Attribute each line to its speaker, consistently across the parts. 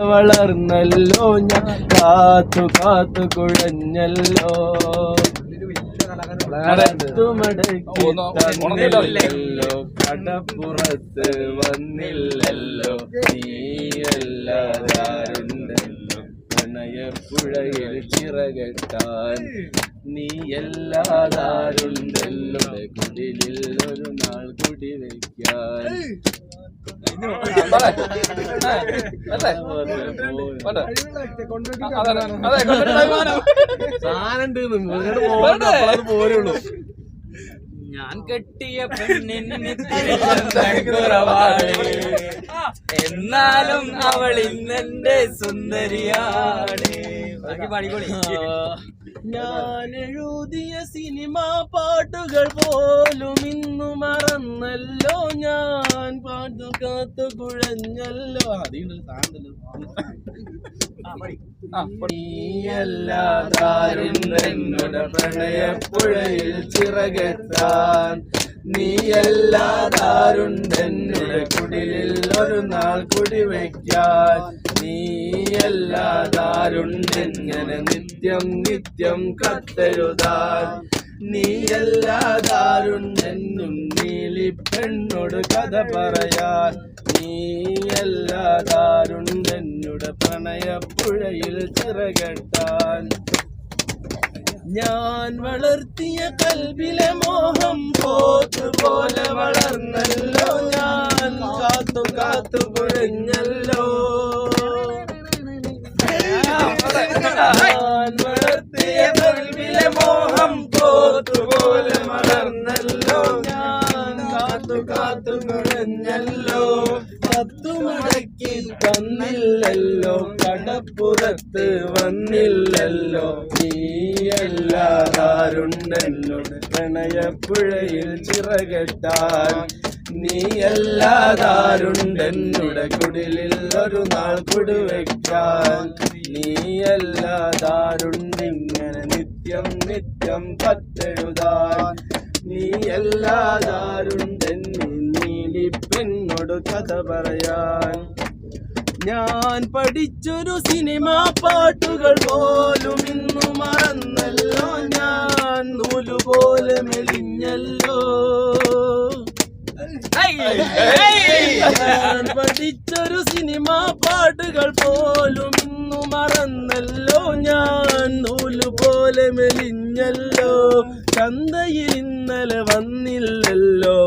Speaker 1: വളർന്നല്ലോ ഞാൻ കാത്തു കാത്തു കുഴഞ്ഞല്ലോ ോ. കടപ്പുറത്ത് വന്നില്ലല്ലോ. നീയല്ലാതാരുണ്ടല്ലോ പ്രണയപ്പുഴയിൽ ചിറകെട്ടാൻ നീയല്ലാതാരുണ്ടല്ലോ. കുടിലിൽ ഒരു നാൾ കുടി വെക്കാൻ
Speaker 2: ഞാൻ കെട്ടിയ പെണ്ണിന് നിത്യം കുറവാണ് എന്നാലും അവൾ ഇന്നെന്റെ സുന്ദരിയാണ്. ബാക്കി
Speaker 1: ഞാൻ എഴുതിയ സിനിമാ പാട്ടുകൾ പോലും ഇന്നു മറന്നല്ലോ ഞാൻ. പാട്ടു കാത്തു കുഴഞ്ഞല്ലോ. അതിണ്ടല്ലോ താണ്ടല്ലോ. നീയല്ലാതാരുണ്ടെന്നുടെ പ്രണയപ്പുഴയിൽ ചിറകെത്താൻ. നീയല്ലാതാരുണ്ടെന്നുടെ കുടിലിൽ ഒരു നാൾ കുടിവെക്കാൻ നീയല്ലാതാരുണ്ടെങ്ങനെ നിത്യം നിത്യം കത്തെഴുതാൻ. നീയല്ലാതാരുണ്ടെന്നും നീലി പെണ്ണോട് കഥ പറയാൻ നീയല്ലാതാരുണ്ടെന്നുടെ പ്രണയപ്പുഴയിൽ ചിറകെട്ടാൻ ഞാൻ വളർത്തിയ കൽവിലെ മോഹം പോത്തുപോലെ വളർന്നല്ലോ ഞാൻ കാത്തു കാത്തു കുഴഞ്ഞല്ലോ കാത്തു കാത്തു പത്തു കത്തുമടക്കി തന്നില്ലല്ലോ. കടപ്പുറത്ത് വന്നില്ലല്ലോ. നീയല്ലാതാരുണ്ടല്ലോ പ്രണയപ്പുഴയിൽ ചിറകെട്ടാൻ നീയല്ലാതാരുണ്ടെന്നുടെ കുടിലിൽ ഒരു നാൾ കുടിവെക്കാൻ നീയല്ലാതാരുണ്ടിങ്ങനെ നിത്യം നിത്യം കത്തെഴുതാൻ നീയല്ലാതാരുണ്ടെന്നിൽ നീലി പെണ്ണോട് കഥ പറയാൻ ഞാൻ പഠിച്ചൊരു സിനിമ പാട്ടുകൾ പോലും ഇന്നു മറന്നല്ലോ ഞാൻ നൂലുപോലെ മെലിഞ്ഞല്ലോ ഞാൻ പഠിച്ചൊരു സിനിമ പാട്ടുകൾ പോലും ഇന്നു മറന്നല്ലോ ഞാൻ നൂലുപോലെ മെലിഞ്ഞല്ലോ ചന്തയിൽ ഇന്നലെ വന്നില്ലല്ലോ.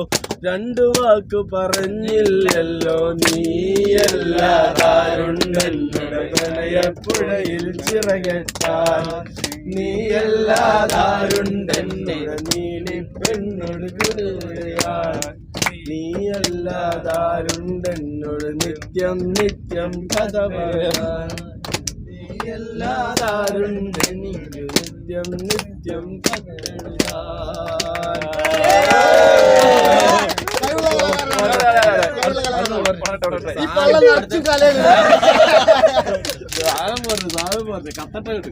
Speaker 1: രണ്ടു വാക്ക് പറഞ്ഞില്ലല്ലോ. നീയല്ലാതാരുണ്ടെന്നുടയപ്പുഴയിൽ പ്രണയപ്പുഴയിൽ ചിറകെട്ടാൻ നീയല്ലാതാരുണ്ടെന്നുടെ നീലി പെണ്ണോട് കുരുകയാൻ നീയല്ലാതാരുണ്ടെന്നോട് നിത്യം നിത്യം കഥ പറയാൻ നീയല്ലാതാരുണ്ടെനിക്ക് നിത്യം നിത്യം സാധനം സാധനം പോരുത് കത്തട്ടെ